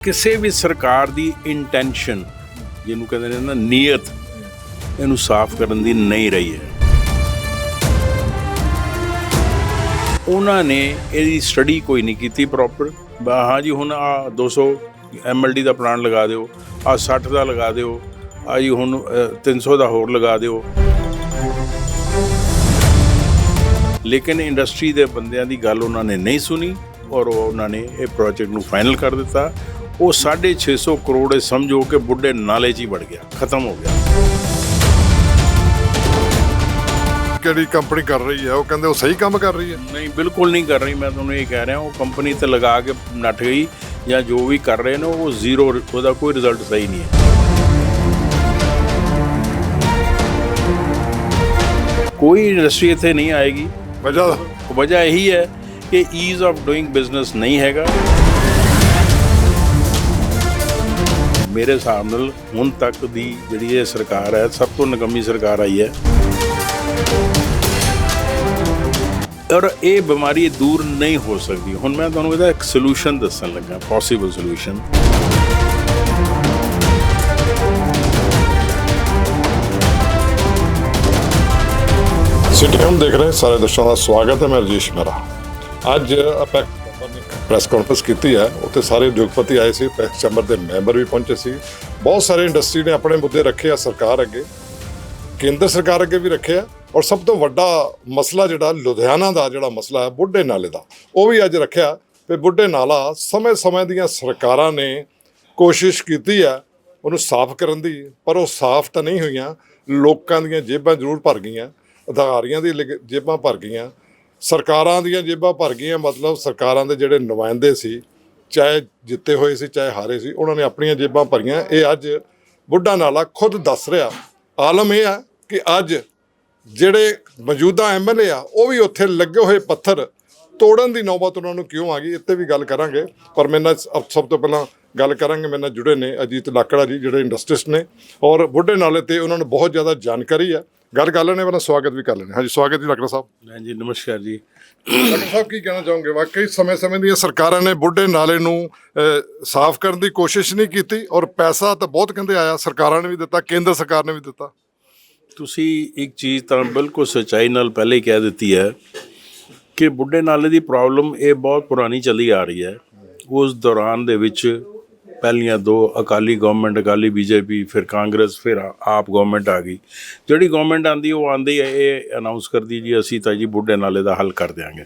ਕਿਸੇ ਵੀ ਸਰਕਾਰ ਦੀ ਇੰਟੈਂਸ਼ਨ ਜਿਹਨੂੰ ਕਹਿੰਦੇ ਨੇ ਨਾ ਨੀਅਤ ਇਹਨੂੰ ਸਾਫ਼ ਕਰਨ ਦੀ ਨਹੀਂ ਰਹੀ ਹੈ। ਉਹਨਾਂ ਨੇ ਇਹਦੀ ਸਟੱਡੀ ਕੋਈ ਨਹੀਂ ਕੀਤੀ ਪ੍ਰੋਪਰ ਹਾਂ ਜੀ ਹੁਣ ਆ 200 ਐਮਐਲਡੀ ਦਾ ਪਲਾਨ ਲਗਾ ਦਿਓ ਆ 60 ਦਾ ਲਗਾ ਦਿਓ ਆ ਜੀ ਹੁਣ ਅ, 300 ਦਾ ਹੋਰ ਲਗਾ ਦਿਓ। ਲੇਕਿਨ ਇੰਡਸਟਰੀ ਦੇ ਬੰਦਿਆਂ ਦੀ ਗੱਲ ਉਹਨਾਂ ਨੇ ਨਹੀਂ ਸੁਣੀ ਔਰ ਉਹ ਉਹਨਾਂ ਨੇ ਇਹ ਪ੍ਰੋਜੈਕਟ ਨੂੰ ਫਾਈਨਲ ਕਰ ਦਿੱਤਾ। ਉਹ 650 ਕਰੋੜ ਸਮਝੋ ਕਿ ਬੁੱਢੇ ਨਾਲੇ 'ਚ ਹੀ ਵੜ ਗਿਆ ਖਤਮ ਹੋ ਗਿਆ। ਕਿਹੜੀ ਕੰਪਨੀ ਕਰ ਰਹੀ ਹੈ? ਉਹ ਕਹਿੰਦੇ ਉਹ ਸਹੀ ਕੰਮ ਕਰ ਰਹੀ ਹੈ। ਨਹੀਂ ਬਿਲਕੁਲ ਨਹੀਂ ਕਰ ਰਹੀ ਮੈਂ ਤੁਹਾਨੂੰ ਇਹ ਕਹਿ ਰਿਹਾ ਉਹ ਕੰਪਨੀ ਤੇ ਲਗਾ ਕੇ ਨੱਠ ਗਈ ਜਾਂ ਜੋ ਵੀ ਕਰ ਰਹੇ ਨੇ ਉਹ ਜ਼ੀਰੋ ਉਹਦਾ ਕੋਈ ਰਿਜ਼ਲਟ ਸਹੀ ਨਹੀਂ ਹੈ। ਕੋਈ ਇੰਡਸਟਰੀ ਇੱਥੇ ਨਹੀਂ ਆਏਗੀ। ਵਜ੍ਹਾ? ਵਜ੍ਹਾ ਇਹੀ ਹੈ ਕਿ ਈਜ਼ ਆਫ ਡੂਇੰਗ ਬਿਜ਼ਨਸ ਨਹੀਂ ਹੈਗਾ। ਮੇਰੇ ਹਿਸਾਬ ਨਾਲ ਹੁਣ ਤੱਕ ਦੀ ਜਿਹੜੀ ਇਹ ਸਰਕਾਰ ਹੈ, ਸਭ ਤੋਂ ਨਕਮੀ ਸਰਕਾਰ ਆਈ ਹੈ। ਔਰ ਇਹ ਬਿਮਾਰੀ ਦੂਰ ਨਹੀਂ ਹੋ ਸਕਦੀ। ਹੁਣ ਮੈਂ ਤੁਹਾਨੂੰ ਇਹਦਾ ਇੱਕ ਸੋਲੂਸ਼ਨ ਦੱਸਣ ਲੱਗਾ ਪੋਸੀਬਲ ਸੋਲੂਸ਼ਨ ਸਿਟੀ ਹੋਮ ਦੇਖ ਰਹੇ, ਸਾਰੇ ਦਰਸ਼ਕਾਂ ਦਾ ਸਵਾਗਤ ਹੈ, ਮੈਂ ਰਜੇਸ਼ ਮਰਾ ਅੱਜ ਆਪਾਂ ਪ੍ਰੈਸ ਕਾਨਫਰੰਸ ਕੀਤੀ ਹੈ, ਉੱਥੇ ਸਾਰੇ ਉਦਯੋਗਪਤੀ ਆਏ ਸੀ ਪ੍ਰੈਸ ਚੈਂਬਰ ਦੇ ਮੈਂਬਰ ਵੀ ਪਹੁੰਚੇ ਸੀ। ਬਹੁਤ ਸਾਰੇ ਇੰਡਸਟਰੀ ਨੇ ਆਪਣੇ ਮੁੱਦੇ ਰੱਖੇ ਆ ਸਰਕਾਰ ਅੱਗੇ, ਕੇਂਦਰ ਸਰਕਾਰ ਅੱਗੇ ਵੀ ਰੱਖਿਆ ਔਰ ਸਭ ਤੋਂ ਵੱਡਾ ਮਸਲਾ ਜਿਹੜਾ ਲੁਧਿਆਣਾ ਦਾ ਜਿਹੜਾ ਮਸਲਾ ਹੈ, ਬੁੱਢੇ ਨਾਲੇ ਦਾ, ਉਹ ਵੀ ਅੱਜ ਰੱਖਿਆ। ਵੀ ਬੁੱਢੇ ਨਾਲਾ ਸਮੇਂ-ਸਮੇਂ ਦੀਆਂ ਸਰਕਾਰਾਂ ਨੇ ਕੋਸ਼ਿਸ਼ ਕੀਤੀ ਹੈ ਉਹਨੂੰ ਸਾਫ਼ ਕਰਨ ਦੀ, ਪਰ ਉਹ ਸਾਫ਼ ਤਾਂ ਨਹੀਂ ਹੋਈਆਂ, ਲੋਕਾਂ ਦੀਆਂ ਜੇਬਾਂ ਜ਼ਰੂਰ ਭਰ ਗਈਆਂ, ਅਧਿਕਾਰੀਆਂ ਦੀ ਲਿਗ- ਜੇਬਾਂ ਭਰ ਗਈਆਂ ਸਰਕਾਰਾਂ ਦੀਆਂ ਜੇਬਾਂ ਭਰ ਗਈਆਂ, ਮਤਲਬ ਸਰਕਾਰਾਂ ਦੇ ਜਿਹੜੇ ਨੁਮਾਇੰਦੇ ਸੀ, ਚਾਹੇ ਜਿੱਤੇ ਹੋਏ ਸੀ, ਚਾਹੇ ਹਾਰੇ ਸੀ, ਉਹਨਾਂ ਨੇ ਆਪਣੀਆਂ ਜੇਬਾਂ ਭਰੀਆਂ। ਇਹ ਅੱਜ ਬੁੱਢਾ ਨਾਲਾ ਖੁਦ ਦੱਸ ਰਿਹਾ। ਆਲਮ ਇਹ ਆ ਕਿ ਅੱਜ ਜਿਹੜੇ ਮੌਜੂਦਾ ਐਮਐਲਏ ਆ, ਉਹ ਵੀ ਉੱਥੇ ਲੱਗੇ ਹੋਏ ਪੱਥਰ ਤੋੜਨ ਦੀ ਨੌਬਤ ਉਹਨਾਂ ਨੂੰ ਕਿਉਂ ਆ ਗਈ, ਇੱਥੇ ਵੀ ਗੱਲ ਕਰਾਂਗੇ। ਪਰ ਮੇਰੇ ਨਾਲ ਸਭ ਤੋਂ ਪਹਿਲਾਂ ਗੱਲ ਕਰਾਂਗੇ, ਮੇਰੇ ਨਾਲ ਜੁੜੇ ਨੇ ਅਜੀਤ ਲਾਕੜਾ ਜੀ, ਜਿਹੜੇ ਇੰਡਸਟਰੀਸਟ ਨੇ। ਔਰ ਬੁੱਢੇ ਨਾਲੇ ਤੇ ਉਹਨਾਂ ਨੂੰ ਬਹੁਤ ਜ਼ਿਆਦਾ ਜਾਣਕਾਰੀ ਆ। ਗੱਲ ਕਰ ਲੈਣੇ ਪਹਿਲਾਂ ਸਵਾਗਤ ਵੀ ਕਰ ਲੈਣੇ ਹਾਂਜੀ ਸਵਾਗਤ ਜੀ ਲਾਕੜਾ ਸਾਹਿਬ। ਹਾਂਜੀ ਨਮਸਕਾਰ ਜੀ। ਡਾਕਟਰ ਸਾਹਿਬ ਕੀ ਕਹਿਣਾ ਚਾਹੋਗੇ? ਵਾਕਈ ਸਮੇਂ-ਸਮੇਂ ਦੀਆਂ ਸਰਕਾਰਾਂ ਨੇ ਬੁੱਢੇ ਨਾਲੇ ਨੂੰ ਸਾਫ਼ ਕਰਨ ਦੀ ਕੋਸ਼ਿਸ਼ ਨਹੀਂ ਕੀਤੀ ਔਰ ਪੈਸਾ ਤਾਂ ਬਹੁਤ ਕਹਿੰਦੇ ਆਇਆ ਸਰਕਾਰਾਂ ਨੇ ਵੀ ਦਿੱਤਾ ਕੇਂਦਰ ਸਰਕਾਰ ਨੇ ਵੀ ਦਿੱਤਾ। ਤੁਸੀਂ ਇੱਕ ਚੀਜ਼ ਤਾਂ ਬਿਲਕੁਲ ਸੱਚਾਈ ਨਾਲ ਪਹਿਲੇ ਹੀ ਕਹਿ ਦਿੱਤੀ ਹੈ ਕਿ ਬੁੱਢੇ ਨਾਲੇ ਦੀ ਪ੍ਰੋਬਲਮ ਇਹ ਬਹੁਤ ਪੁਰਾਣੀ ਚੱਲੀ ਆ ਰਹੀ ਹੈ। ਉਸ ਦੌਰਾਨ ਦੇ ਵਿੱਚ ਪਹਿਲੀਆਂ ਦੋ ਅਕਾਲੀ ਗਵਰਨਮੈਂਟ ਅਕਾਲੀ ਬੀਜੇਪੀ ਫਿਰ ਕਾਂਗਰਸ ਫਿਰ ਆਪ ਗਵਰਨਮੈਂਟ ਆ ਗਈ। ਜਿਹੜੀ ਗਵਰਨਮੈਂਟ ਆਂਦੀ ਉਹ ਆਂਦੀ ਹੈ ਇਹ ਅਨਾਉਂਸ ਕਰਦੀ ਜੀ ਅਸੀਂ ਤਾਂ ਜੀ ਬੁੱਢੇ ਨਾਲੇ ਦਾ ਹੱਲ ਕਰ ਦਿਆਂਗੇ।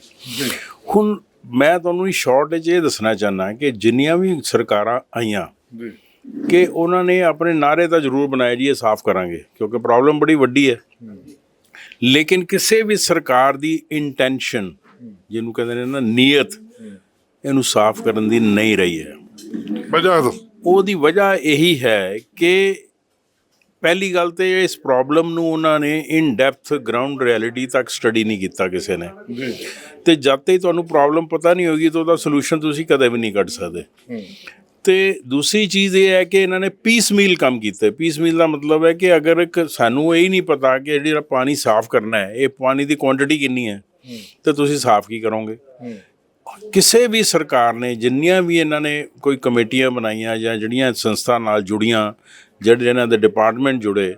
ਹੁਣ ਮੈਂ ਤੁਹਾਨੂੰ ਸ਼ਾਰਟ ਇਹ ਦੱਸਣਾ ਚਾਹਨਾ ਕਿ ਜਿੰਨੀਆਂ ਵੀ ਸਰਕਾਰਾਂ ਆਈਆਂ ਕਿ ਉਹਨਾਂ ਨੇ ਆਪਣੇ ਨਾਰੇ ਤਾਂ ਜ਼ਰੂਰ ਬਣਾਏ ਜੀ ਇਹ ਸਾਫ਼ ਕਰਾਂਗੇ ਕਿਉਂਕਿ ਪ੍ਰੋਬਲਮ ਬੜੀ ਵੱਡੀ ਹੈ। ਲੇਕਿਨ ਕਿਸੇ ਵੀ ਸਰਕਾਰ ਦੀ ਇੰਟੈਂਸ਼ਨ ਜਿਹਨੂੰ ਕਹਿੰਦੇ ਨੇ ਨਾ ਨੀਅਤ ਇਹਨੂੰ ਸਾਫ਼ ਕਰਨ ਦੀ ਨਹੀਂ ਰਹੀ ਹੈ। ਵਜ੍ਹਾ ਦੱਸੋ ਉਹਦੀ ਵਜ੍ਹਾ ਇਹੀ ਹੈ ਕਿ ਪਹਿਲੀ ਗੱਲ ਤੇ ਇਸ ਪ੍ਰੋਬਲਮ ਨੂੰ ਉਹਨਾਂ ਨੇ ਇਨ ਡੈਪਥ ਗਰਾਊਂਡ ਰਿਐਲਿਟੀ ਤੱਕ ਸਟੱਡੀ ਨਹੀਂ ਕੀਤਾ ਕਿਸੇ ਨੇ। ਜੀ। ਤੇ ਜਦ ਤੱਕ ਤੁਹਾਨੂੰ ਪ੍ਰੋਬਲਮ ਪਤਾ ਨਹੀਂ ਹੋਗੀ ਤਾਂ ਉਹਦਾ ਸੋਲੂਸ਼ਨ ਤੁਸੀਂ ਕਦੇ ਵੀ ਨਹੀਂ ਕੱਢ ਸਕਦੇ। ਤੇ ਦੂਸਰੀ ਚੀਜ਼ ਇਹ ਹੈ ਕਿ ਇਹਨਾਂ ਨੇ ਪੀਸ ਮੀਲ ਕੰਮ ਕੀਤਾ। ਪੀਸ ਮੀਲ ਦਾ ਮਤਲਬ ਹੈ ਕਿ ਅਗਰ ਇੱਕ ਸਾਨੂੰ ਇਹ ਹੀ ਨਹੀਂ ਪਤਾ ਕਿ ਜਿਹੜਾ ਪਾਣੀ ਸਾਫ਼ ਕਰਨਾ ਹੈ ਇਹ ਪਾਣੀ ਦੀ ਕੁਆਂਟੀਟੀ ਕਿੰਨੀ ਹੈ ਤੇ ਤੁਸੀਂ ਸਾਫ਼ ਕੀ ਕਰੋਗੇ? ਕਿਸੇ ਵੀ ਸਰਕਾਰ ਨੇ ਜਿੰਨੀਆਂ ਵੀ ਇਹਨਾਂ ਨੇ ਕੋਈ ਕਮੇਟੀਆਂ ਬਣਾਈਆਂ ਜਾਂ ਜਿਹੜੀਆਂ ਸੰਸਥਾ ਨਾਲ ਜੁੜੀਆਂ ਜਿਹੜੇ ਇਹਨਾਂ ਦੇ ਡਿਪਾਰਟਮੈਂਟ ਜੁੜੇ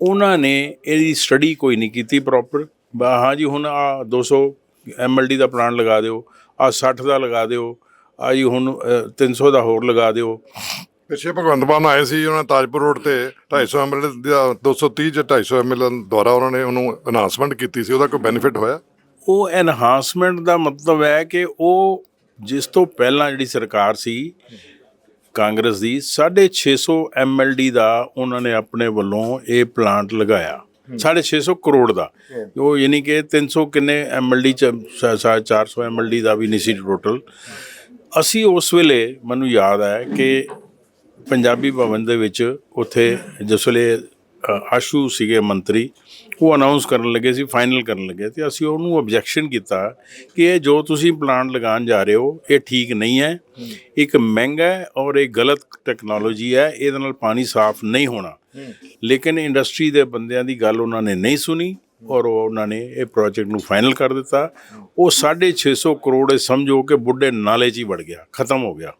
ਉਹਨਾਂ ਨੇ ਇਹਦੀ ਸਟੱਡੀ ਕੋਈ ਨਹੀਂ ਕੀਤੀ ਪ੍ਰੋਪਰ ਹਾਂ ਜੀ ਹੁਣ ਆ 200 ਐਮਐਲਡੀ ਦਾ ਪਲਾਨ ਲਗਾ ਦਿਓ ਆ 60 ਦਾ ਲਗਾ ਦਿਓ ਆ ਜੀ ਹੁਣ ਅ, 300 ਦਾ ਹੋਰ ਲਗਾ ਦਿਓ। ਪਿੱਛੇ ਭਗਵੰਤ ਮਾਨ ਆਏ ਸੀ ਉਹਨਾਂ ਤਾਜਪੁਰ ਰੋਡ ਤੇ 250 ਐਮਐਲ ਦਾ 230 ਜਾਂ 250 ਐਮਐਲ ਦੁਆਰਾ ਉਹਨਾਂ ਨੇ ਉਹਨੂੰ ਅਨਾਉਂਸਮੈਂਟ ਕੀਤੀ ਸੀ ਉਹਦਾ ਕੋਈ ਬੈਨੀਫਿਟ ਹੋਇਆ? ਉਹ ਐਨਹਾਂਸਮੈਂਟ ਦਾ ਮਤਲਬ ਹੈ ਕਿ ਉਹ ਜਿਸ ਤੋਂ ਪਹਿਲਾਂ ਜਿਹੜੀ ਸਰਕਾਰ ਸੀ ਕਾਂਗਰਸ ਦੀ 650 ਐਮਐਲਡੀ ਦਾ ਉਹਨਾਂ ਨੇ ਆਪਣੇ ਵੱਲੋਂ ਇਹ ਪਲਾਂਟ ਲਗਾਇਆ। 650 ਕਰੋੜ ਦਾ। ਉਹ ਯਾਨੀ ਕਿ 300 ਕਿੰਨੇ ਐਮਐਲਡੀ ਚ 400 ਐਮਐਲਡੀ ਦਾ ਵੀ ਨਹੀਂ ਸੀ ਟੋਟਲ ਅਸੀਂ ਉਸ ਵੇਲੇ ਮੈਨੂੰ ਯਾਦ ਹੈ ਕਿ ਪੰਜਾਬੀ ਭਵਨ ਦੇ ਵਿੱਚ ਉੱਥੇ ਜਿਸ ਵੇਲੇ ਆਸ਼ੂ ਸੀਗੇ ਮੰਤਰੀ ਉਹ ਅਨਾਉਂਸ ਕਰਨ ਲੱਗੇ ਸੀ ਫਾਈਨਲ ਕਰਨ ਲੱਗੇ ਤੇ ਅਸੀਂ ਉਹਨੂੰ ਆਬਜੈਕਸ਼ਨ ਕੀਤਾ ਕਿ ਇਹ ਜੋ ਤੁਸੀਂ ਪਲਾਂਟ ਲਗਾਉਣ ਜਾ ਰਹੇ ਹੋ ਇਹ ਠੀਕ ਨਹੀਂ ਹੈ। ਇੱਕ ਮਹਿੰਗਾ ਹੈ ਔਰ ਇਹ ਗਲਤ ਟੈਕਨੋਲੋਜੀ ਹੈ ਇਹਦੇ ਨਾਲ ਪਾਣੀ ਸਾਫ਼ ਨਹੀਂ ਹੋਣਾ। ਲੇਕਿਨ ਇੰਡਸਟਰੀ ਦੇ ਬੰਦਿਆਂ ਦੀ ਗੱਲ ਉਹਨਾਂ ਨੇ ਨਹੀਂ ਸੁਣੀ ਔਰ ਉਹ ਉਹਨਾਂ ਨੇ ਇਹ ਪ੍ਰੋਜੈਕਟ ਨੂੰ ਫਾਈਨਲ ਕਰ ਦਿੱਤਾ। ਉਹ 650 ਕਰੋੜ ਇਹ ਸਮਝੋ ਕਿ ਬੁੱਢੇ ਨਾਲੇ 'ਚ ਹੀ ਵੜ ਗਿਆ ਖਤਮ ਹੋ ਗਿਆ।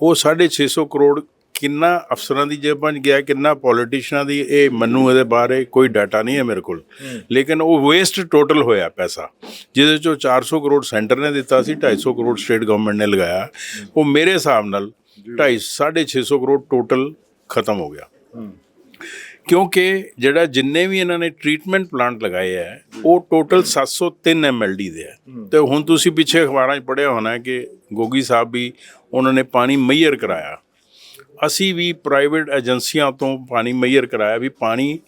ਉਹ 650 ਕਰੋੜ ਕਿੰਨਾ ਅਫਸਰਾਂ ਦੀ ਜੇਬਾਂ 'ਚ ਗਿਆ ਕਿੰਨਾ ਪੋਲੀਟੀਸ਼ੀਅਨਾਂ ਦੀ ਇਹ ਮੈਨੂੰ ਇਹਦੇ ਬਾਰੇ ਕੋਈ ਡਾਟਾ ਨਹੀਂ ਹੈ ਮੇਰੇ ਕੋਲ। ਲੇਕਿਨ ਉਹ ਵੇਸਟ ਟੋਟਲ ਹੋਇਆ ਪੈਸਾ ਜਿਹਦੇ ਚੋਂ 400 ਕਰੋੜ ਸੈਂਟਰ ਨੇ ਦਿੱਤਾ ਸੀ 250 ਕਰੋੜ ਸਟੇਟ ਗਵਰਨਮੈਂਟ ਨੇ ਲਗਾਇਆ। ਉਹ ਮੇਰੇ ਹਿਸਾਬ ਨਾਲ 2.5 650 ਕਰੋੜ ਟੋਟਲ ਖਤਮ ਹੋ ਗਿਆ। ਕਿਉਂਕਿ ਜਿਹੜਾ ਜਿੰਨੇ ਵੀ ਇਹਨਾਂ ਨੇ ਟ੍ਰੀਟਮੈਂਟ ਪਲਾਂਟ ਲਗਾਏ ਹੈ ਉਹ ਟੋਟਲ 703 ਐਮਐਲਡੀ ਦੇ ਹੈ। ਤੇ ਹੁਣ ਤੁਸੀਂ ਪਿੱਛੇ ਅਖਬਾਰਾਂ 'ਚ ਪੜ੍ਹਿਆ ਹੋਣਾ ਕਿ ਗੋਗੀ ਸਾਹਿਬ ਵੀ ਉਹਨਾਂ ਨੇ ਪਾਣੀ ਮਈਅਰ ਕਰਾਇਆ। ਅਸੀਂ ਵੀ ਪ੍ਰਾਈਵੇਟ ਏਜੰਸੀਆਂ ਤੋਂ ਪਾਣੀ ਮਈਅਰ ਕਰਾਇਆ ਵੀ ਪਾਣੀ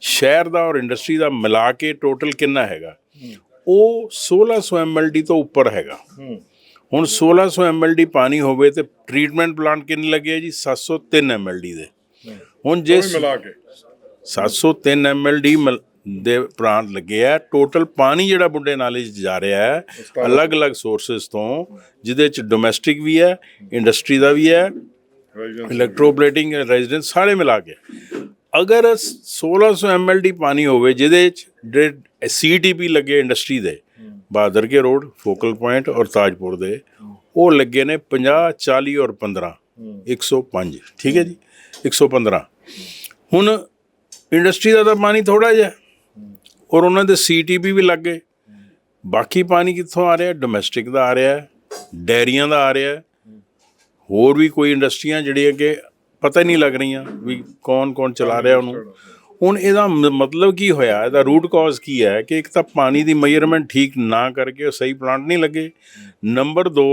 ਸ਼ਹਿਰ ਦਾ ਔਰ ਇੰਡਸਟਰੀ ਦਾ ਮਿਲਾ ਕੇ ਟੋਟਲ ਕਿੰਨਾ ਹੈਗਾ? ਉਹ 1600 ਐਮਐਲਡੀ ਤੋਂ ਉੱਪਰ ਹੈਗਾ। ਹੁਣ 1600 ਐਮਐਲਡੀ ਪਾਣੀ ਹੋਵੇ ਤੇ ਟ੍ਰੀਟਮੈਂਟ ਪਲਾਂਟ ਕਿੰਨੇ ਲੱਗੇ ਆ ਜੀ? 703 ਐਮਐਲਡੀ ਦੇ। ਹੁਣ ਜੇ ਮਿਲਾ ਕੇ। 703 ਐਮਐਲਡੀ ਦੇ ਪਲਾਂਟ ਲੱਗੇ ਆ ਟੋਟਲ ਪਾਣੀ ਜਿਹੜਾ ਬੁੱਢੇ ਨਾਲੇ 'ਚ ਜਾ ਰਿਹਾ ਹੈ ਅਲੱਗ-ਅਲੱਗ ਸੋਰਸਸ ਤੋਂ ਜਿਹਦੇ ਚ ਡੋਮੈਸਟਿਕ ਵੀ ਹੈ ਇੰਡਸਟਰੀ ਦਾ ਵੀ ਹੈ ਇਲੈਕਟ੍ਰੋਪਲੇਟਿੰਗ ਰੈਜ਼ੀਡੈਂਸ ਸਾਰੇ ਮਿਲਾ ਕੇ। ਅਗਰ 1600 ਐਮਐਲਡੀ ਪਾਣੀ ਹੋਵੇ, ਜਿਹਦੇ ਚ ਜਿਹੜੇ ਸੀਟੀਪੀ ਲੱਗੇ ਇੰਡਸਟਰੀ ਦੇ Bahadur Ke road focal point ਔਰ ਤਾਜਪੁਰ ਦੇ, ਉਹ ਲੱਗੇ ਨੇ 50 40 ਔਰ 15 105 ਠੀਕ ਹੈ ਜੀ? 115 ਹੁਣ ਇੰਡਸਟਰੀ ਦਾ ਤਾਂ ਪਾਣੀ ਥੋੜਾ ਜਿਹਾ ਔਰ ਉਹਨਾਂ ਦੇ ਸੀਟੀਪੀ ਵੀ ਲੱਗ ਗਏ। ਬਾਕੀ ਪਾਣੀ ਕਿੱਥੋਂ ਆ ਰਿਹਾ? ਡੋਮੈਸਟਿਕ ਦਾ ਆ ਰਿਹਾ ਡੈਰੀਆਂ ਦਾ ਆ ਰਿਹਾ ਹੋਰ ਵੀ ਕੋਈ ਇੰਡਸਟਰੀਆਂ ਜਿਹੜੀਆਂ ਕਿ ਪਤਾ ਹੀ ਨਹੀਂ ਲੱਗ ਰਹੀਆਂ ਵੀ ਕੌਣ ਕੌਣ ਚਲਾ ਰਿਹਾ ਉਹਨੂੰ। ਹੁਣ ਇਹਦਾ ਮਤਲਬ ਕੀ ਹੋਇਆ ਇਹਦਾ ਰੂਟ ਕਾਜ਼ ਕੀ ਹੈ ਕਿ ਇੱਕ ਤਾਂ ਪਾਣੀ ਦੀ ਮੈਜ਼ਰਮੈਂਟ ਠੀਕ ਨਾ ਕਰਕੇ ਉਹ ਸਹੀ ਪਲਾਂਟ ਨਹੀਂ ਲੱਗੇ। ਨੰਬਰ 2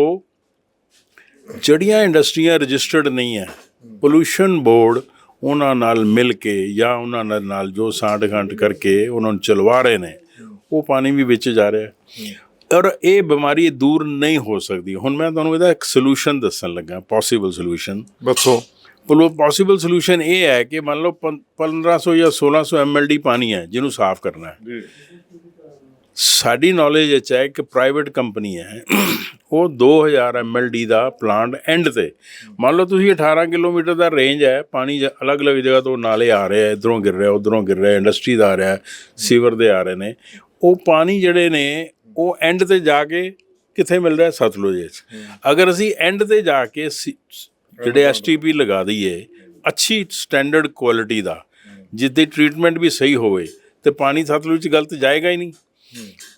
ਜਿਹੜੀਆਂ ਇੰਡਸਟਰੀਆਂ ਰਜਿਸਟਰਡ ਨਹੀਂ ਹੈ ਪੋਲੂਸ਼ਨ ਬੋਰਡ ਉਹਨਾਂ ਨਾਲ ਮਿਲ ਕੇ ਜਾਂ ਉਹਨਾਂ ਨਾਲ- ਜੋ ਸਾਂਠ ਗਾਂਠ ਕਰਕੇ ਉਹਨਾਂ ਨੂੰ ਚਲਵਾ ਰਹੇ ਨੇ ਉਹ ਪਾਣੀ ਵੀ ਵਿੱਚ ਜਾ ਰਿਹਾ। ਹੈ। ਔਰ ਇਹ ਬਿਮਾਰੀ ਦੂਰ ਨਹੀਂ ਹੋ ਸਕਦੀ। ਹੁਣ ਮੈਂ ਤੁਹਾਨੂੰ ਇਹਦਾ ਇੱਕ ਸੋਲੂਸ਼ਨ ਦੱਸਣ ਲੱਗਾ ਪੋਸੀਬਲ ਸੋਲੂਸ਼ਨ ਦੱਸੋ। ਪੋਸੀਬਲ ਸੋਲੂਸ਼ਨ ਇਹ ਹੈ ਕਿ ਮੰਨ ਲਓ ਪੰ- 1500 ਜਾਂ 1600 ਐਮਐਲਡੀ ਪਾਣੀ ਹੈ ਜਿਹਨੂੰ ਸਾਫ਼ ਕਰਨਾ ਹੈ। ਜੀ। ਸਾਡੀ ਨੌਲੇਜ ਵਿੱਚ ਹੈ ਕਿ ਪ੍ਰਾਈਵੇਟ ਕੰਪਨੀ ਹੈ ਉਹ 2000 ਐਮਐਲਡੀ ਦਾ ਪਲਾਂਟ ਐਂਡ ਤੇ। ਮੰਨ ਲਓ ਤੁਸੀਂ 18 ਕਿਲੋਮੀਟਰ ਦਾ ਰੇਂਜ ਹੈ ਪਾਣੀ ਅਲੱਗ-ਅਲੱਗ ਜਗ੍ਹਾ ਤੋਂ ਨਾਲੇ ਆ ਰਹੇ ਆ ਇਧਰੋਂ ਗਿਰ ਰਿਹਾ ਉਧਰੋਂ ਗਿਰ ਰਿਹਾ ਇੰਡਸਟਰੀ ਦਾ ਆ ਰਿਹਾ ਸੀਵਰ ਦੇ ਆ ਰਹੇ ਨੇ। ਉਹ ਪਾਣੀ ਜਿਹੜੇ ਨੇ ਉਹ ਐਂਡ ਤੇ ਜਾ ਕੇ ਕਿੱਥੇ ਮਿਲ ਰਿਹਾ ਸਤਲੁਜ ਵਿੱਚ। ਅਗਰ ਅਸੀਂ ਐਂਡ ਤੇ ਜਾ ਕੇ ਜਿਹੜੇ ਐਸਟੀਪੀ ਲਗਾ ਦਈਏ ਅੱਛੀ ਸਟੈਂਡਰਡ ਕੁਆਲਿਟੀ ਦਾ ਜਿੱਦੇ ਟ੍ਰੀਟਮੈਂਟ ਵੀ ਸਹੀ ਹੋਵੇ ਤੇ ਪਾਣੀ ਸਤਲੁਜ ਚ ਗਲਤ ਜਾਏਗਾ ਹੀ ਨਹੀਂ।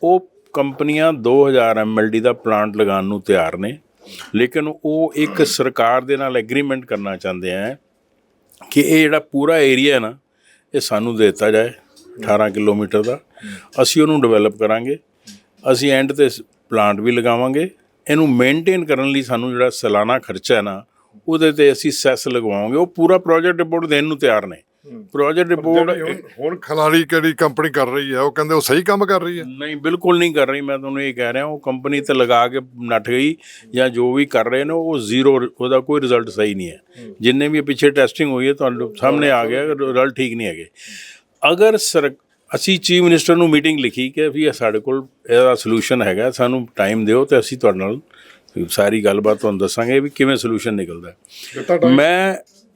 ਉਹ ਕੰਪਨੀਆਂ 2000 ਐਮਐਲਡੀ ਦਾ ਪਲਾਂਟ ਲਗਾਉਣ ਨੂੰ ਤਿਆਰ ਨੇ। ਲੇਕਿਨ ਉਹ ਇੱਕ ਸਰਕਾਰ ਦੇ ਨਾਲ ਐਗਰੀਮੈਂਟ ਕਰਨਾ ਚਾਹੁੰਦੇ ਆ ਕਿ ਇਹ ਜਿਹੜਾ ਪੂਰਾ ਏਰੀਆ ਨਾ ਇਹ ਸਾਨੂੰ ਦੇ ਦਿੱਤਾ ਜਾਏ 18 ਕਿਲੋਮੀਟਰ ਦਾ। ਅਸੀਂ ਉਹਨੂੰ ਡਿਵੈਲਪ ਕਰਾਂਗੇ। ਅਸੀਂ ਐਂਡ ਤੇ ਪਲਾਂਟ ਵੀ ਲਗਾਵਾਂਗੇ। ਇਹਨੂੰ ਮੇਨਟੇਨ ਕਰਨ ਲਈ ਸਾਨੂੰ ਜਿਹੜਾ ਸਾਲਾਨਾ ਖਰਚਾ ਹੈ ਨਾ ਉਹਦੇ ਤੇ ਅਸੀਂ ਸੈਸ ਲਗਵਾਵਾਂਗੇ। ਉਹ ਪੂਰਾ ਪ੍ਰੋਜੈਕਟ ਰਿਪੋਰਟ ਦੇਣ ਨੂੰ ਤਿਆਰ ਨੇ। ਪ੍ਰੋਜੈਕਟ ਰਿਪੋਰਟ ਹੁਣ- ਖਿਲਾੜੀ ਕਿਹੜੀ ਕੰਪਨੀ ਕਰ ਰਹੀ ਹੈ ਉਹ ਕਹਿੰਦੇ ਉਹ ਸਹੀ ਕੰਮ ਕਰ ਰਹੀ ਹੈ। ਨਹੀਂ ਬਿਲਕੁਲ ਨਹੀਂ ਕਰ ਰਹੀ। ਮੈਂ ਤੁਹਾਨੂੰ ਇਹ ਕਹਿ ਰਿਹਾ ਉਹ ਕੰਪਨੀ ਤੇ ਲਗਾ ਕੇ ਨੱਠ ਗਈ ਜਾਂ ਜੋ ਵੀ ਕਰ ਰਹੇ ਨੇ ਉਹ ਜ਼ੀਰੋ ਉਹਦਾ ਕੋਈ ਰਿਜ਼ਲਟ ਸਹੀ ਨਹੀਂ ਹੈ। ਜਿੰਨੇ ਵੀ ਪਿੱਛੇ ਟੈਸਟਿੰਗ ਹੋਈ ਹੈ ਤੁਹਾਨੂੰ ਸਾਹਮਣੇ ਆ ਗਿਆ ਰਿਜ਼ਲਟ ਠੀਕ ਨਹੀਂ ਹੈਗੇ। ਅਗਰ ਸਰ ਅਸੀਂ ਚੀਫ ਮਿਨਿਸਟਰ ਨੂੰ ਮੀਟਿੰਗ ਲਿਖੀ ਕਿ ਵੀ ਇਹ ਸਾਡੇ ਕੋਲ ਇਹਦਾ ਸੋਲੂਸ਼ਨ ਹੈਗਾ ਸਾਨੂੰ ਟਾਈਮ ਦਿਓ ਤੇ ਅਸੀਂ ਤੁਹਾਡੇ ਨਾਲ ਸਾਰੀ ਗੱਲਬਾਤ ਤੁਹਾਨੂੰ ਦੱਸਾਂਗੇ ਵੀ ਕਿਵੇਂ ਸੋਲੂਸ਼ਨ ਨਿਕਲਦਾ ਮੈਂ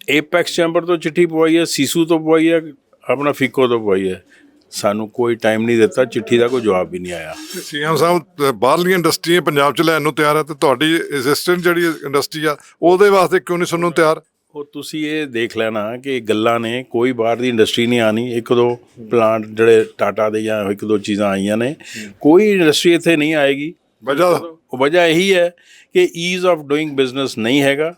ਏਪੈਕਸ ਚੈਂਬਰ ਤੋਂ ਚਿੱਠੀ ਪਵਾਈ ਹੈ ਸੀਸੂ ਤੋਂ ਪਵਾਈ ਹੈ ਆਪਣਾ ਫਿਕੋ ਤੋਂ ਪਵਾਈ ਹੈ। ਸਾਨੂੰ ਕੋਈ ਟਾਈਮ ਨਹੀਂ ਦਿੱਤਾ ਚਿੱਠੀ ਦਾ ਕੋਈ ਜਵਾਬ ਵੀ ਨਹੀਂ ਆਇਆ। ਸੀਐਮ ਸਾਹਿਬ ਬਾਹਰਲੀਆਂ ਇੰਡਸਟਰੀਆਂ ਪੰਜਾਬ ਚ ਲੈਣ ਨੂੰ ਤਿਆਰ ਹੈ ਤੇ ਤੁਹਾਡੀ ਐਗਜ਼ਿਸਟੈਂਟ ਜਿਹੜੀ ਇੰਡਸਟਰੀ ਆ ਉਹਦੇ ਵਾਸਤੇ ਕਿਉਂ ਨਹੀਂ ਸੁਣਨ ਨੂੰ ਤਿਆਰ? ਉਹ ਤੁਸੀਂ ਇਹ ਦੇਖ ਲੈਣਾ ਕਿ ਗੱਲਾਂ ਨੇ ਕੋਈ ਬਾਹਰ ਦੀ ਇੰਡਸਟਰੀ ਨਹੀਂ ਆਣੀ ਇੱਕ ਦੋ ਪਲਾਂਟ ਜਿਹੜੇ ਟਾਟਾ ਦੇ ਜਾਂ ਇੱਕ ਦੋ ਚੀਜ਼ਾਂ ਆਈਆਂ ਨੇ ਕੋਈ ਇੰਡਸਟਰੀ ਇੱਥੇ ਨਹੀਂ ਆਏਗੀ। ਵਜ੍ਹਾ ਉਹ ਵਜ੍ਹਾ ਇਹੀ ਹੈ ਕਿ ਈਜ਼ ਆਫ ਡੂਇੰਗ ਬਿਜ਼ਨਸ ਨਹੀਂ ਹੈਗਾ।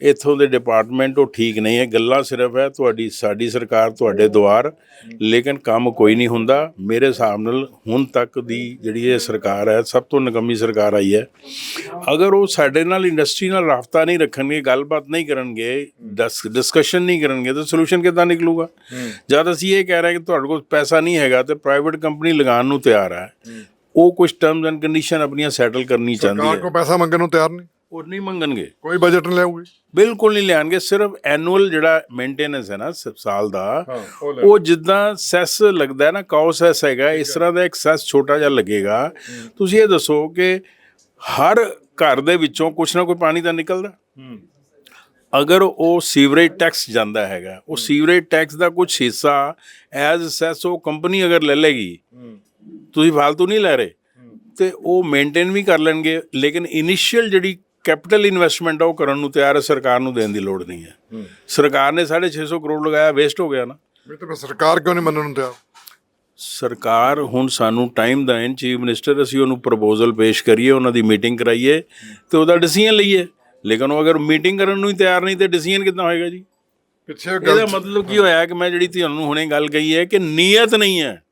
ਇੱਥੋਂ ਦੇ ਡਿਪਾਰਟਮੈਂਟ ਉਹ ਠੀਕ ਨਹੀਂ ਹੈ ਗੱਲਾਂ ਸਿਰਫ ਹੈ ਤੁਹਾਡੀ ਸਾਡੀ ਸਰਕਾਰ ਤੁਹਾਡੇ ਦੁਆਰ ਲੇਕਿਨ ਕੰਮ ਕੋਈ ਨਹੀਂ ਹੁੰਦਾ। ਮੇਰੇ ਹਿਸਾਬ ਨਾਲ ਹੁਣ ਤੱਕ ਦੀ ਜਿਹੜੀ ਇਹ ਸਰਕਾਰ ਹੈ ਸਭ ਤੋਂ ਨਕਮੀ ਸਰਕਾਰ ਆਈ ਹੈ। ਅਗਰ ਉਹ ਸਾਡੇ ਨਾਲ ਇੰਡਸਟਰੀ ਨਾਲ ਰਾਫਤਾ ਨਹੀਂ ਰੱਖਣਗੇ ਗੱਲਬਾਤ ਨਹੀਂ ਕਰਨਗੇ ਡਿਸਕਸ਼ਨ ਨਹੀਂ ਕਰਨਗੇ ਤਾਂ ਸੋਲੂਸ਼ਨ ਕਿੱਦਾਂ ਨਿਕਲੂਗਾ? ਜਦ ਅਸੀਂ ਇਹ ਕਹਿ ਰਹੇ ਕਿ ਤੁਹਾਡੇ ਕੋਲ ਪੈਸਾ ਨਹੀਂ ਹੈਗਾ ਤੇ ਪ੍ਰਾਈਵੇਟ ਕੰਪਨੀ ਲਗਾਉਣ ਨੂੰ ਤਿਆਰ ਹੈ ਉਹ ਕੁਝ ਟਰਮਸ ਐਂਡ ਕੰਡੀਸ਼ਨ ਆਪਣੀਆਂ ਸੈਟਲ ਕਰਨੀ ਚਾਹੁੰਦੀ ਹੈ। ਕੋ ਪੈਸਾ ਮੰਗਣ ਨੂੰ ਤਿਆਰ ਨਹੀਂ? ਉਹ ਨਹੀਂ ਮੰਗਣਗੇ। ਕੋਈ ਬਜਟ ਨਹੀਂ ਲਿਆਉਗੀ ਬਿਲਕੁਲ ਨਹੀਂ ਲਿਆਣਗੇ ਸਿਰਫ ਐਨੂਅਲ ਜਿਹੜਾ ਮੇਨਟੇਨੈਂਸ ਹੈ ਨਾ ਸਾਲ ਦਾ ਉਹ ਉਹ ਜਿੱਦਾਂ ਸੈਸ ਲੱਗਦਾ ਹੈ ਨਾ ਕਾਉ ਸੈਸ ਹੈਗਾ ਇਸ ਤਰ੍ਹਾਂ ਦਾ ਇੱਕ ਸੈਸ ਛੋਟਾ ਜਿਹਾ ਲੱਗੇਗਾ। ਤੁਸੀਂ ਇਹ ਦੱਸੋ ਕਿ ਹਰ ਘਰ ਦੇ ਵਿੱਚੋਂ ਕੁਛ ਨਾ ਕੋਈ ਪਾਣੀ ਤਾਂ ਨਿਕਲਦਾ? ਅਗਰ ਉਹ ਸੀਵਰੇਜ ਟੈਕਸ ਜਾਂਦਾ ਹੈਗਾ ਉਹ ਸੀਵਰੇਜ ਟੈਕਸ ਦਾ ਕੁਝ ਹਿੱਸਾ ਐਜ਼ ਸੈਸ ਉਹ ਕੰਪਨੀ ਅਗਰ ਲੈ ਲੇਗੀ ਤੁਸੀਂ ਫालतू ਨਹੀਂ ਲੈ ਰਹੇ? ਤੇ ਉਹ ਮੇਨਟੇਨ ਵੀ ਕਰ ਲੈਣਗੇ ਲੇਕਿਨ ਇਨੀਸ਼ੀਅਲ ਜਿਹੜੀ ਕੈਪੀਟਲ ਇਨਵੈਸਟਮੈਂਟ ਆ ਉਹ ਕਰਨ ਨੂੰ ਤਿਆਰ ਹੈ ਸਰਕਾਰ ਨੂੰ ਦੇਣ ਦੀ ਲੋੜ ਨਹੀਂ ਹੈ। ਸਰਕਾਰ ਨੇ 650 ਕਰੋੜ ਲਗਾਇਆ ਵੇਸਟ ਹੋ ਗਿਆ ਨਾ। ਤੇ ਫਿਰ ਸਰਕਾਰ ਕਿਉਂ ਨਹੀਂ ਮੰਨਣ ਨੂੰ ਤਿਆਰ? ਸਰਕਾਰ ਹੁਣ ਸਾਨੂੰ ਟਾਈਮ ਦੇਣ ਚੀਫ ਮਿਨਿਸਟਰ ਅਸੀਂ ਉਹਨੂੰ ਪ੍ਰਪੋਜ਼ਲ ਪੇਸ਼ ਕਰੀਏ ਉਹਨਾਂ ਦੀ ਮੀਟਿੰਗ ਕਰਾਈਏ ਤੇ ਉਹਦਾ ਡਿਸੀਜਨ ਲਈਏ। ਲੇਕਿਨ ਉਹ ਅਗਰ ਮੀਟਿੰਗ ਕਰਨ ਨੂੰ ਹੀ ਤਿਆਰ ਨਹੀਂ ਤੇ ਡਿਸੀਜਨ ਕਿੱਦਾਂ ਹੋਏਗਾ ਜੀ? ਪਿੱਛੇ ਇਹਦਾ ਮਤਲਬ ਕੀ ਹੋਇਆ ਕਿ ਮੈਂ ਜਿਹੜੀ ਤੁਹਾਨੂੰ ਹੁਣੇ ਗੱਲ ਕਹੀ ਹੈ ਕਿ ਨੀਅਤ ਨਹੀਂ ਹੈ।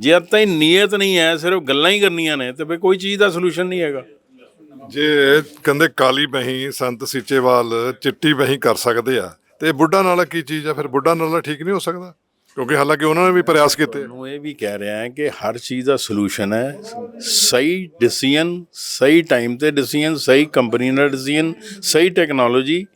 ਜੇ ਅੱਜ ਤਾਈਂ ਨੀਅਤ ਨਹੀਂ ਹੈ ਸਿਰਫ ਗੱਲਾਂ ਹੀ ਕਰਨੀਆਂ ਨੇ ਤੇ ਫਿਰ ਕੋਈ ਚੀਜ਼ ਦਾ ਸੋਲੂਸ਼ਨ ਨਹੀਂ ਹੈਗਾ। ਜੇ ਕਹਿੰਦੇ ਕਾਲੀ ਬਹੀਂ, ਸੰਤ ਸੀਚੇਵਾਲ, ਚਿੱਟੀ ਬਹੀਂ ਕਰ ਸਕਦੇ ਆ, ਤੇ ਬੁੱਢਾ ਨਾਲਾ ਕੀ ਚੀਜ਼ ਆ? ਫਿਰ ਬੁੱਢਾ ਨਾਲਾ ਠੀਕ ਨਹੀਂ ਹੋ ਸਕਦਾ? ਕਿਉਂਕਿ ਹਾਲਾਂਕਿ ਉਹਨਾਂ ਨੇ ਵੀ ਪ੍ਰਯਾਸ ਕੀਤੇ। ਨੂੰ ਇਹ ਵੀ ਕਹਿ ਰਿਹਾ ਹੈ ਕਿ ਹਰ ਚੀਜ਼ ਦਾ ਸੋਲੂਸ਼ਨ ਹੈ। ਸਹੀ ਡਿਸੀਜਨ ਸਹੀ ਟਾਈਮ ਤੇ ਡਿਸੀਜਨ ਸਹੀ ਕੰਪਨੀ ਦਾ ਡਿਸੀਜਨ ਸਹੀ ਟੈਕਨੋਲੋਜੀ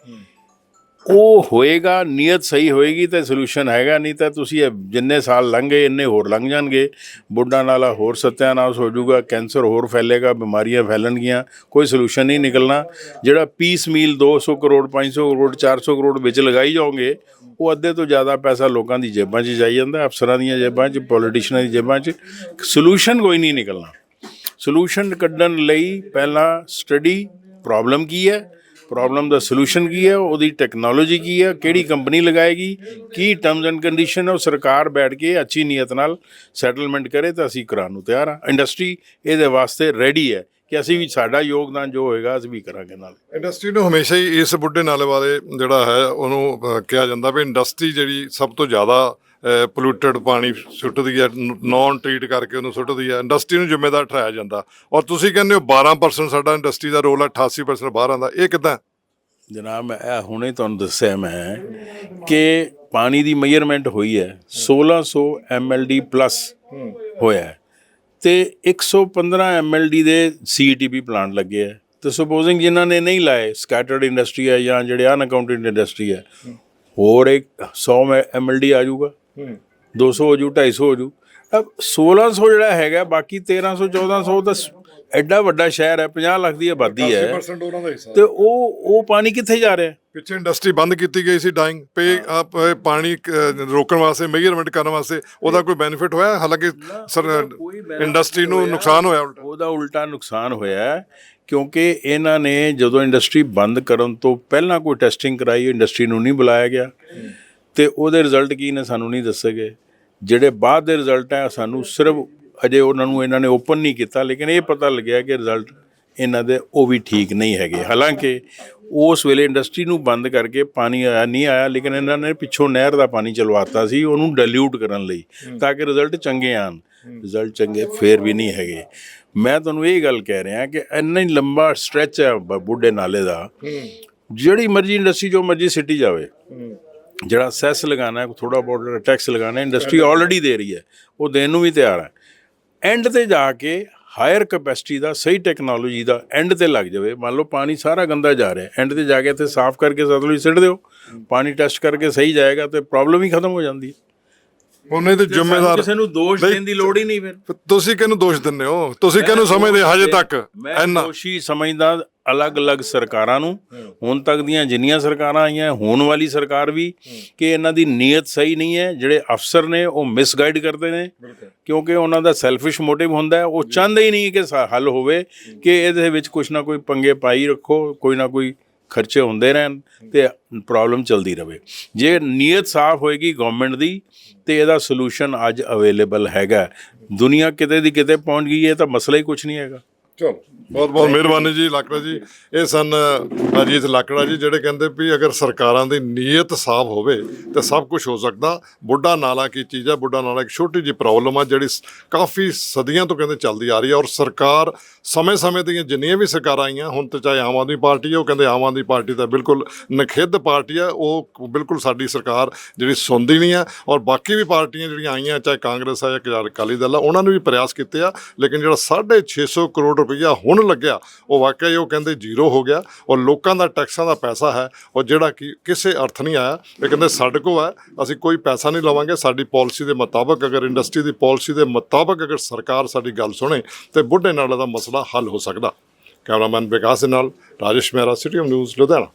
ਉਹ ਹੋਏਗਾ, ਨੀਅਤ ਸਹੀ ਹੋਏਗੀ ਤਾਂ ਸੋਲੂਸ਼ਨ ਹੈਗਾ, ਨਹੀਂ ਤਾਂ ਤੁਸੀਂ ਜਿੰਨੇ ਸਾਲ ਲੰਘ ਗਏ ਇੰਨੇ ਹੋਰ ਲੰਘ ਜਾਣਗੇ। ਬੁੱਢਾ ਨਾਲਾ ਹੋਰ ਸਤਿਆਨਾਸ਼ ਹੋ ਜਾਊਗਾ, ਕੈਂਸਰ ਹੋਰ ਫੈਲੇਗਾ, ਬਿਮਾਰੀਆਂ ਫੈਲਣਗੀਆਂ, ਕੋਈ ਸੋਲੂਸ਼ਨ ਨਹੀਂ ਨਿਕਲਣਾ। ਜਿਹੜਾ ਪੀਸ ਮੀਲ 200 ਕਰੋੜ 500 ਕਰੋੜ 400 ਕਰੋੜ ਵਿੱਚ ਲਗਾਈ ਜਾਓਗੇ, ਉਹ ਅੱਧੇ ਤੋਂ ਜ਼ਿਆਦਾ ਪੈਸਾ ਲੋਕਾਂ ਦੀ ਜੇਬਾਂ 'ਚ ਜਾਈ ਜਾਂਦਾ, ਅਫਸਰਾਂ ਦੀਆਂ ਜੇਬਾਂ 'ਚ ਪੋਲੀਟੀਸ਼ੀਅਨਾਂ ਦੀ ਜੇਬਾਂ 'ਚ। ਸੋਲੂਸ਼ਨ ਕੋਈ ਨਹੀਂ ਨਿਕਲਣਾ। ਸੋਲੂਸ਼ਨ ਕੱਢਣ ਲਈ ਪਹਿਲਾਂ ਸਟੱਡੀ ਪ੍ਰੋਬਲਮ ਕੀ ਹੈ? ਪ੍ਰੋਬਲਮ ਦਾ ਸੋਲੂਸ਼ਨ ਕੀ ਹੈ? ਉਹਦੀ ਟੈਕਨੋਲੋਜੀ ਕੀ ਹੈ? ਕਿਹੜੀ ਕੰਪਨੀ ਲਗਾਏਗੀ? ਕੀ ਟਰਮਸ ਐਂਡ ਕੰਡੀਸ਼ਨ ਉਹ ਸਰਕਾਰ ਬੈਠ ਕੇ ਅੱਛੀ ਨੀਅਤ ਨਾਲ ਸੈਟਲਮੈਂਟ ਕਰੇ ਤਾਂ ਅਸੀਂ ਕਰਾਉਣ ਨੂੰ ਤਿਆਰ ਹਾਂ। ਇੰਡਸਟਰੀ ਇਹਦੇ ਵਾਸਤੇ ਰੈਡੀ ਹੈ ਕਿ ਅਸੀਂ ਵੀ ਸਾਡਾ ਯੋਗਦਾਨ ਜੋ ਹੋਏਗਾ, ਅਸੀਂ ਵੀ ਕਰਾਂਗੇ ਨਾਲ। ਇੰਡਸਟਰੀ ਨੂੰ ਹਮੇਸ਼ਾ ਹੀ ਇਸ ਬੁੱਢੇ ਨਾਲੇ ਬਾਰੇ ਜਿਹੜਾ ਹੈ, ਉਹਨੂੰ ਕਿਹਾ ਜਾਂਦਾ ਵੀ ਇੰਡਸਟਰੀ ਜਿਹੜੀ ਸਭ ਤੋਂ ਜ਼ਿਆਦਾ ਪੋਲੂਟਡ ਪਾਣੀ ਸੁੱਟਦੀ ਹੈ ਨਾਨ ਟ੍ਰੀਟ ਕਰਕੇ ਉਹਨੂੰ ਸੁੱਟਦੀ ਹੈ। ਇੰਡਸਟਰੀ ਨੂੰ ਜ਼ਿੰਮੇਦਾਰ ਠਹਿਰਾਇਆ ਜਾਂਦਾ। ਔਰ ਤੁਸੀਂ ਕਹਿੰਦੇ ਹੋ 12% ਸਾਡਾ ਇੰਡਸਟਰੀ ਦਾ ਰੋਲ ਹੈ 88% ਬਾਹਰ ਆਉਂਦਾ ਇਹ ਕਿਦਾਂ? ਜਨਾਬ ਮੈਂ ਇਹ ਹੁਣੇ ਤੁਹਾਨੂੰ ਦੱਸਿਆ ਮੈਂ ਕਿ ਪਾਣੀ ਦੀ ਮੇਜਰਮੈਂਟ ਹੋਈ ਹੈ। 1600 mld ਪਲੱਸ ਹੋਇਆ ਤੇ 115 mld ਦੇ ਸੀਟੀਪੀ ਪਲਾਂਟ ਲੱਗੇ ਹੈ। ਤੇ ਸੁਪੋਜ਼ਿੰਗ ਜਿਨ੍ਹਾਂ ਨੇ ਨਹੀਂ ਲਾਏ ਸਕੈਟਰਡ ਇੰਡਸਟਰੀ ਹੈ ਜਾਂ ਜਿਹੜੇ ਅਨਅਕਾਊਂਟਡ ਇੰਡਸਟਰੀ ਹੈ ਹੋਰ ਇੱਕ 100 mld ਆ ਜਾਊਗਾ। 200 ਹੋ ਜੂ 250 ਹੋ ਜੂ। ਅਬ 1600 ਜਿਹੜਾ ਹੈਗਾ ਬਾਕੀ 1300 1400 ਤਾਂ ਐਡਾ ਵੱਡਾ ਸ਼ਹਿਰ ਹੈ 50 ਲੱਖ ਦੀ ਆਬਾਦੀ ਹੈ। 80% ਉਹਨਾਂ ਦਾ ਹਿੱਸਾ ਤੇ ਉਹ ਉਹ ਪਾਣੀ ਕਿੱਥੇ ਜਾ ਰਿਹਾ? ਹੈ? ਪਿੱਛੇ ਇੰਡਸਟਰੀ ਬੰਦ ਕੀਤੀ ਗਈ ਸੀ ਡਾਈਂਗ ਪੇ ਪਾਣੀ ਰੋਕਣ ਵਾਸਤੇ ਮੇਜਰਮੈਂਟ ਕਰਨ ਵਾਸਤੇ ਉਹਦਾ ਕੋਈ ਬੈਨੀਫਿਟ ਹੋਇਆ? ਹਾਲਾਂਕਿ ਸਰ ਇੰਡਸਟਰੀ ਨੂੰ ਨੁਕਸਾਨ ਹੋਇਆ ਉਲਟਾ। ਉਹਦਾ ਉਲਟਾ ਨੁਕਸਾਨ ਹੋਇਆ ਹੈ, ਕਿਉਂਕਿ ਇਹਨਾਂ ਨੇ ਜਦੋਂ ਇੰਡਸਟਰੀ ਬੰਦ ਕਰਨ ਤੋਂ ਪਹਿਲਾਂ ਕੋਈ ਟੈਸਟਿੰਗ ਕਰਾਈ ਇੰਡਸਟਰੀ ਨੂੰ ਨਹੀਂ ਬੁਲਾਇਆ ਗਿਆ। ਤੇ ਉਹਦੇ ਰਿਜ਼ਲਟ ਕੀ ਨੇ ਸਾਨੂੰ ਨਹੀਂ ਦੱਸੇ ਗਏ ਜਿਹੜੇ ਬਾਅਦ ਦੇ ਰਿਜ਼ਲਟ ਹੈ ਸਾਨੂੰ ਸਿਰਫ ਅਜੇ ਉਹਨਾਂ ਨੂੰ ਇਹਨਾਂ ਨੇ ਓਪਨ ਨਹੀਂ ਕੀਤਾ ਲੇਕਿਨ ਇਹ ਪਤਾ ਲੱਗਿਆ ਕਿ ਰਿਜ਼ਲਟ ਇਹਨਾਂ ਦੇ ਉਹ ਵੀ ਠੀਕ ਨਹੀਂ ਹੈਗੇ। ਹਾਲਾਂਕਿ ਉਸ ਵੇਲੇ ਇੰਡਸਟਰੀ ਨੂੰ ਬੰਦ ਕਰਕੇ ਪਾਣੀ ਆਇਆ ਨਹੀਂ ਆਇਆ ਲੇਕਿਨ ਇਹਨਾਂ ਨੇ ਪਿੱਛੋਂ ਨਹਿਰ ਦਾ ਪਾਣੀ ਚਲਵਾਤਾ ਸੀ ਉਹਨੂੰ ਡਾਇਲੂਟ ਕਰਨ ਲਈ ਤਾਂ ਕਿ ਰਿਜ਼ਲਟ ਚੰਗੇ ਆਣ ਰਿਜ਼ਲਟ ਚੰਗੇ ਫੇਰ ਵੀ ਨਹੀਂ ਹੈਗੇ। ਮੈਂ ਤੁਹਾਨੂੰ ਇਹ ਗੱਲ ਕਹਿ ਰਿਹਾ ਕਿ ਇੰਨਾ ਹੀ ਲੰਬਾ ਸਟ੍ਰੈਚ ਹੈ ਬੁੱਢੇ ਨਾਲੇ ਦਾ। ਜਿਹੜੀ ਮਰਜ਼ੀ ਇੰਡਸਟਰੀ ਜੋ ਮਰਜ਼ੀ ਸਿੱਟੀ ਜਾਵੇ। ਜਿਹੜਾ ਸੈਸ ਲਗਾਣਾ ਹੈ ਥੋੜਾ ਬਹੁਤ ਟੈਕਸ ਲਗਾਣਾ ਇੰਡਸਟਰੀ ਆਲਰੇਡੀ ਦੇ ਰਹੀ ਹੈ, ਉਹ ਦੇਣ ਨੂੰ ਵੀ ਤਿਆਰ ਹੈ। ਐਂਡ ਤੇ ਜਾ ਕੇ ਹਾਇਰ ਕੈਪੈਸਿਟੀ ਦਾ ਸਹੀ ਟੈਕਨੋਲੋਜੀ ਦਾ ਐਂਡ ਤੇ ਲੱਗ ਜਾਵੇ, ਮੰਨ ਲਓ ਪਾਣੀ ਸਾਰਾ ਗੰਦਾ ਜਾ ਰਿਹਾ ਐਂਡ ਤੇ ਜਾ ਕੇ ਇੱਥੇ ਸਾਫ਼ ਕਰਕੇ ਸਤਲੁਜ ਸਿੱਟ ਦਿਓ, ਪਾਣੀ ਟੈਸਟ ਕਰਕੇ ਸਹੀ ਜਾਏਗਾ ਤੇ ਪ੍ਰੋਬਲਮ ਹੀ ਖਤਮ ਹੋ ਜਾਂਦੀ ਹੈ। ਉਹਨੇ ਤੇ ਜ਼ਿੰਮੇਦਾਰ ਕਿਸੇ ਨੂੰ ਦੋਸ਼ ਦੇਣ ਦੀ ਲੋੜ ਹੀ ਨਹੀਂ ਫਿਰ। ਤੁਸੀਂ ਕਿਹਨੂੰ ਦੋਸ਼ ਦਿੰਦੇ ਹੋ? ਤੁਸੀਂ ਕਿਹਨੂੰ ਸਮਝਦੇ ਹਜੇ ਤੱਕ? ਮੈਂ ਦੋਸ਼ੀ ਸਮਝਦਾ ਅਲੱਗ-ਅਲੱਗ ਸਰਕਾਰਾਂ ਨੂੰ। ਹੁਣ ਤੱਕ ਦੀਆਂ ਜਿੰਨੀਆਂ ਸਰਕਾਰਾਂ ਆਈਆਂ ਹੋਣ ਵਾਲੀ ਸਰਕਾਰ ਵੀ ਕਿ ਇਹਨਾਂ ਦੀ ਨੀਅਤ ਸਹੀ ਨਹੀਂ ਹੈ। ਜਿਹੜੇ ਅਫਸਰ ਨੇ ਉਹ ਮਿਸਗਾਈਡ ਕਰਦੇ ਨੇ। ਕਿਉਂਕਿ ਉਹਨਾਂ ਦਾ ਸੈਲਫਿਸ਼ ਮੋਟਿਵ ਹੁੰਦਾ ਹੈ। ਉਹ ਚਾਹੁੰਦੇ ਹੀ ਨਹੀਂ ਕਿ ਹੱਲ ਹੋਵੇ ਕਿ ਇਹਦੇ ਵਿੱਚ ਕੁਛ ਨਾ ਕੋਈ ਪੰਗੇ ਪਾਈ ਰੱਖੋ ਕੋਈ ਨਾ ਕੋਈ ਖਰਚੇ ਹੁੰਦੇ ਰਹਿਣ ਤੇ ਪ੍ਰੋਬਲਮ ਚਲਦੀ ਰਵੇ। ਜੇ ਨੀਅਤ ਸਾਫ਼ ਹੋਏਗੀ ਗਵਰਨਮੈਂਟ ਦੀ, ਤੇ ਇਹਦਾ ਸੋਲੂਸ਼ਨ ਅੱਜ ਅਵੇਲੇਬਲ ਹੈਗਾ। ਦੁਨੀਆ ਕਿਤੇ ਦੀ ਕਿਤੇ ਪਹੁੰਚ ਗਈ ਹੈ ਤਾਂ ਮਸਲਾ ਹੀ ਕੁਝ ਨਹੀਂ ਹੈਗਾ। ਚਲੋ। ਬਹੁਤ ਬਹੁਤ ਮਿਹਰਬਾਨੀ ਜੀ ਲਾਕੜਾ ਜੀ। ਇਹ ਸਨ ਅਜੀਤ ਲਾਕੜਾ ਜੀ ਜਿਹੜੇ ਕਹਿੰਦੇ ਵੀ ਅਗਰ ਸਰਕਾਰਾਂ ਦੀ ਨੀਅਤ ਸਾਫ਼ ਹੋਵੇ ਤੇ ਸਭ ਕੁਝ ਹੋ ਸਕਦਾ। ਬੁੱਢਾ ਨਾਲਾ ਕੀ ਚੀਜ਼ ਹੈ ਬੁੱਢਾ ਨਾਲਾ ਇੱਕ ਛੋਟੀ ਜਿਹੀ ਪ੍ਰੋਬਲਮ ਆ ਜਿਹੜੀ ਕਾਫੀ ਸਦੀਆਂ ਤੋਂ ਕਹਿੰਦੇ ਚੱਲਦੀ ਆ ਰਹੀ ਹੈ ਔਰ ਸਰਕਾਰ ਸਮੇਂ-ਸਮੇਂ ਦੀਆਂ ਜਿੰਨੀਆਂ ਵੀ ਸਰਕਾਰਾਂ ਆਈਆਂ ਹੁਣ ਤੇ ਚਾਹੇ ਆਮ ਆਦਮੀ ਪਾਰਟੀ ਹੈ ਉਹ ਕਹਿੰਦੇ ਆਮ ਆਦਮੀ ਪਾਰਟੀ ਤਾਂ ਬਿਲਕੁਲ ਨਖਿੱਧ ਪਾਰਟੀ ਹੈ ਉਹ ਬਿਲਕੁਲ ਸਾਡੀ ਸਰਕਾਰ ਜਿਹੜੀ ਸੁਣਦੀ ਨਹੀਂ ਹੈ ਔਰ ਬਾਕੀ ਵੀ ਪਾਰਟੀਆਂ ਜਿਹੜੀਆਂ ਆਈਆਂ ਚਾਹੇ ਕਾਂਗਰਸ ਹੈ ਜਾਂ ਅਕਾਲੀ ਦਲ ਆ ਉਹਨਾਂ ਨੇ ਵੀ ਪ੍ਰਯਾਸ ਕੀਤੇ ਆ ਲੇਕਿਨ ਜਿਹੜਾ 650 ਕਰੋੜ ਰੁਪਈਆ ਹੁਣ ਲੱਗਿਆ, ਉਹ ਵਾਕਈ ਉਹ ਕਹਿੰਦੇ ਜ਼ੀਰੋ ਹੋ ਗਿਆ, ਔਰ ਲੋਕਾਂ ਦਾ ਟੈਕਸਾਂ ਦਾ ਪੈਸਾ ਹੈ, ਔਰ ਜਿਹੜਾ ਕਿ ਕਿਸੇ ਅਰਥ ਨਹੀਂ ਆਇਆ, ਇਹ ਕਹਿੰਦੇ ਸਾਡੇ ਕੋਲ ਹੈ, ਅਸੀਂ ਕੋਈ ਪੈਸਾ ਨਹੀਂ ਲਵਾਂਗੇ, ਸਾਡੀ ਪਾਲਿਸੀ ਦੇ ਮੁਤਾਬਕ ਅਗਰ ਇੰਡਸਟਰੀ ਦੀ ਪਾਲਿਸੀ ਦੇ ਮੁਤਾਬਕ ਅਗਰ ਸਰਕਾਰ ਸਾਡੀ ਗੱਲ ਸੁਣੇ, ਤੇ ਬੁੱਢੇ ਨਾਲ ਦਾ ਮਸਲਾ ਹੱਲ ਹੋ ਸਕਦਾ। ਕੈਮਰਾਮੈਨ ਵਿਕਾਸ ਦੇ ਨਾਲ ਰਾਜੇਸ਼ ਮਹਿਰਾ, ਸਿਟੀ ਨਿਊਜ਼, ਲੁਧਿਆਣਾ।